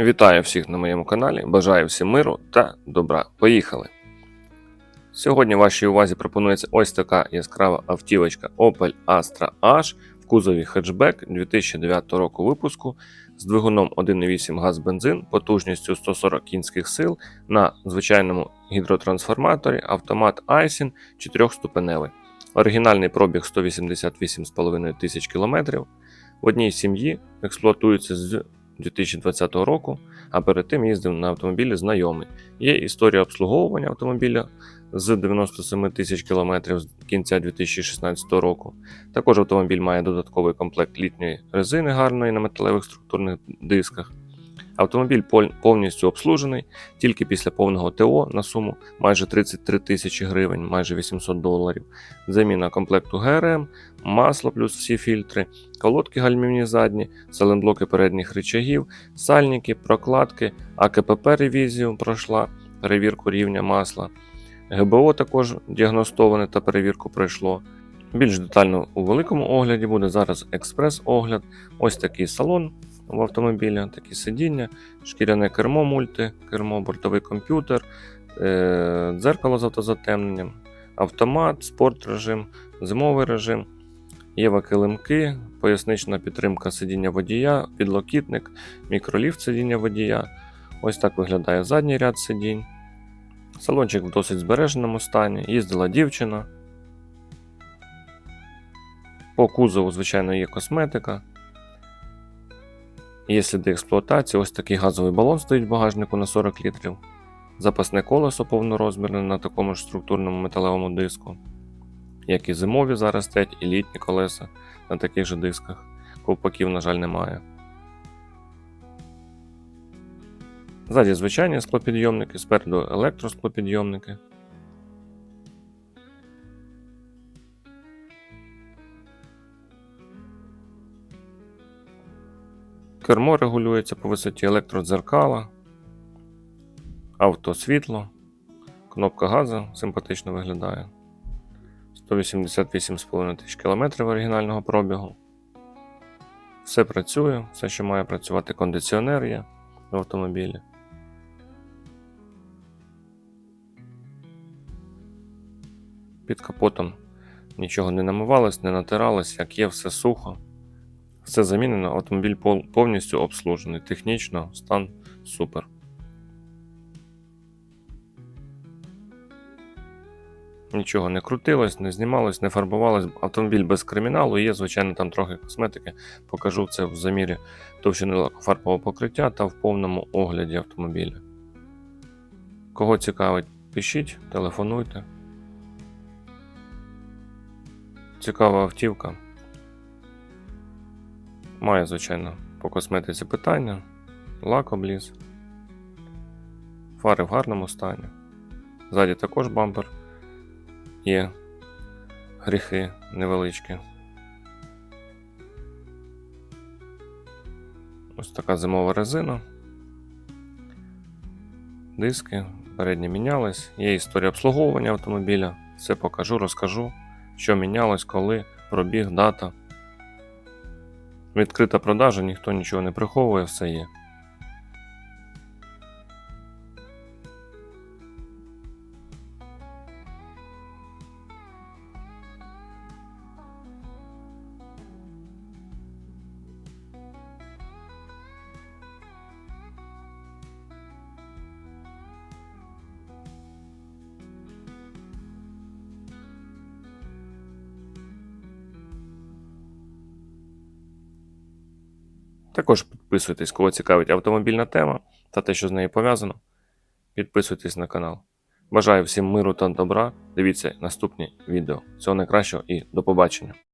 Вітаю всіх на моєму каналі. Бажаю всім миру та добра. Поїхали! Сьогодні вашій увазі пропонується ось така яскрава автівочка Opel Astra H в кузові хетчбек 2009 року випуску з двигуном 1.8 газ бензин потужністю 140 кінських сил на звичайному гідротрансформаторі автомат Aisin 4-ступеневий. Оригінальний пробіг 188,5 тисяч кілометрів. В одній сім'ї експлуатується з 2020 року, а перед тим їздив на автомобілі знайомий. Є історія обслуговування автомобіля з 97 тисяч кілометрів з кінця 2016 року. Також автомобіль має додатковий комплект літньої резини гарної на металевих структурних дисках. Автомобіль повністю обслужений тільки після повного ТО на суму майже 33 тисячі гривень, майже 800 доларів. Заміна комплекту ГРМ, масло плюс всі фільтри, колодки гальмівні задні, саленблоки передніх рычагів, сальники, прокладки, АКПП ревізію пройшла, перевірку рівня масла. ГБО також діагностоване та перевірку пройшло. Більш детально у великому огляді буде зараз експрес-огляд. Ось такий салон в автомобілі, такі сидіння, шкіряне кермо мульти, кермо, бортовий комп'ютер, е- дзеркало з автозатемненням, автомат, спорт режим, зимовий режим. Є килимки, пояснична підтримка сидіння водія, підлокітник, мікроліфт сидіння водія. Ось так виглядає задній ряд сидінь. Салончик в досить збереженому стані. Їздила дівчина. По кузову, звичайно, є косметика. Є сліди експлуатації. Ось такий газовий балон стоїть в багажнику на 40 літрів. Запасне колесо повнорозмірне на такому ж структурному металевому диску як і зимові зараз стоять, і літні колеса на таких же дисках. Ковпаків, на жаль, немає. Ззаді звичайні склопідйомники, спереду електросклопідйомники. Кермо регулюється по висоті електродзеркала, автосвітло, кнопка газу симпатично виглядає. 188,5 тисяч кілометрів оригінального пробігу. Все працює, все, що має працювати кондиціонер є в автомобілі. Під капотом нічого не намивалось, не натиралось, як є, все сухо. Все замінено, автомобіль повністю обслужений. Технічно, стан супер. Нічого не крутилось, не знімалось, не фарбувалось. Автомобіль без криміналу. Є, звичайно, там трохи косметики. Покажу це в замірі товщини лакофарбового покриття та в повному огляді автомобіля. Кого цікавить, пишіть, телефонуйте. Цікава автівка. Має, звичайно, по косметиці питання. Лак обліз. Фари в гарному стані. Ззаді також бампер є гріхи невеличкі. Ось така зимова резина. Диски передні мінялись. Є історія обслуговування автомобіля. Все покажу, розкажу, що мінялось, коли, пробіг, дата. Відкрита продажа, ніхто нічого не приховує, все є. Також підписуйтесь, кого цікавить автомобільна тема та те, що з нею пов'язано. Підписуйтесь на канал. Бажаю всім миру та добра. Дивіться наступні відео. Всього найкращого і до побачення.